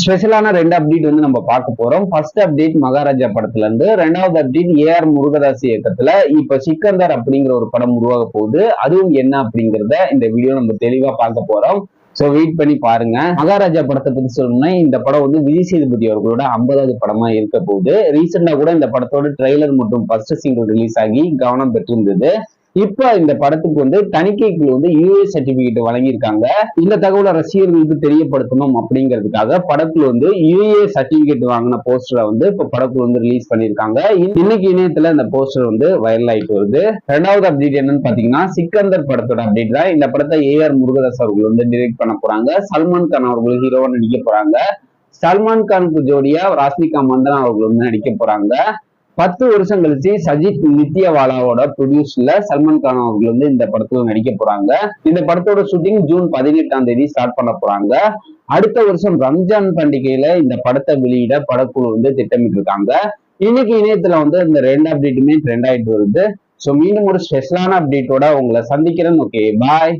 ஸ்பெஷலான ரெண்டு அப்டேட் வந்து நம்ம பார்க்க போறோம். ஃபர்ஸ்ட் அப்டேட் மகாராஜா படத்துல இருந்து ரெண்டாவது அப்டேட் ஏஆர் முருகதாஸ் இயக்கத்துல. இப்ப சிக்கந்தர் அப்படிங்கிற ஒரு படம் உருவாக போகுது. அதுவும் என்ன அப்படிங்கிறத இந்த வீடியோ நம்ம தெளிவா பார்க்க போறோம். சோ வெயிட் பண்ணி பாருங்க. மகாராஜா படத்தை பத்தி சொல்லணும்னா இந்த படம் வந்து விஜய் சேதுபதி அவர்களோட ஐம்பதாவது படமா இருக்க போகுது. ரீசெண்டா கூட இந்த படத்தோட ட்ரெய்லர் மற்றும் ஃபர்ஸ்ட் சிங்கிள் ரிலீஸ் ஆகி கவனம் பெற்றிருந்தது. இப்ப இந்த படத்துக்கு வந்து தணிக்கை குழு வந்து யூஏ சர்டிபிகேட் வழங்கியிருக்காங்க. இந்த தகவலை ரசிகர்களுக்கு தெரியப்படுத்தணும் அப்படிங்கிறதுக்காக படத்துல வந்து யூஏ சர்டிபிகேட் வாங்கின போஸ்டரை வந்து இப்ப படத்துல வந்து ரிலீஸ் பண்ணியிருக்காங்க. இன்னைக்கு இணையத்துல இந்த போஸ்டர் வந்து வைரல் ஆயிட்டு வருது ரெண்டாவது அப்டேட் என்னன்னு பாத்தீங்கன்னா சிக்கந்தர் படத்தோட அப்டேட் தான். இந்த படத்தை ஏஆர் முருகதாஸ் அவர்கள் வந்து டிரெக்ட் பண்ண போறாங்க. சல்மான் கான் அவர்கள் ஹீரோவா நடிக்க போறாங்க. சல்மான் கானுக்கு ஜோடியா ராஷ்மிகா மந்தனா அவர்கள் வந்து நடிக்க போறாங்க. பத்து வருஷம் கழிச்சு சஜித் நித்யவாலாவோட ப்ரொடியூஸ்ல சல்மான் கான் அவர்கள் வந்து இந்த படத்துல நடிக்க போறாங்க. இந்த படத்தோட ஷூட்டிங் ஜூன் பதினெட்டாம் தேதி ஸ்டார்ட் பண்ண போறாங்க. அடுத்த வருஷம் ரம்ஜான் பண்டிகையில இந்த படத்தை வெளியிட படக்குழு வந்து திட்டமிட்டு இருக்காங்க இன்னைக்கு இணையத்துல வந்து இந்த ரெண்டு அப்டேட்டுமே ட்ரெண்ட் ஆயிட்டு வருது. ஸோ மீண்டும் ஒரு ஸ்பெஷலான அப்டேட்டோட உங்களை சந்திக்கிறேன். Okay bye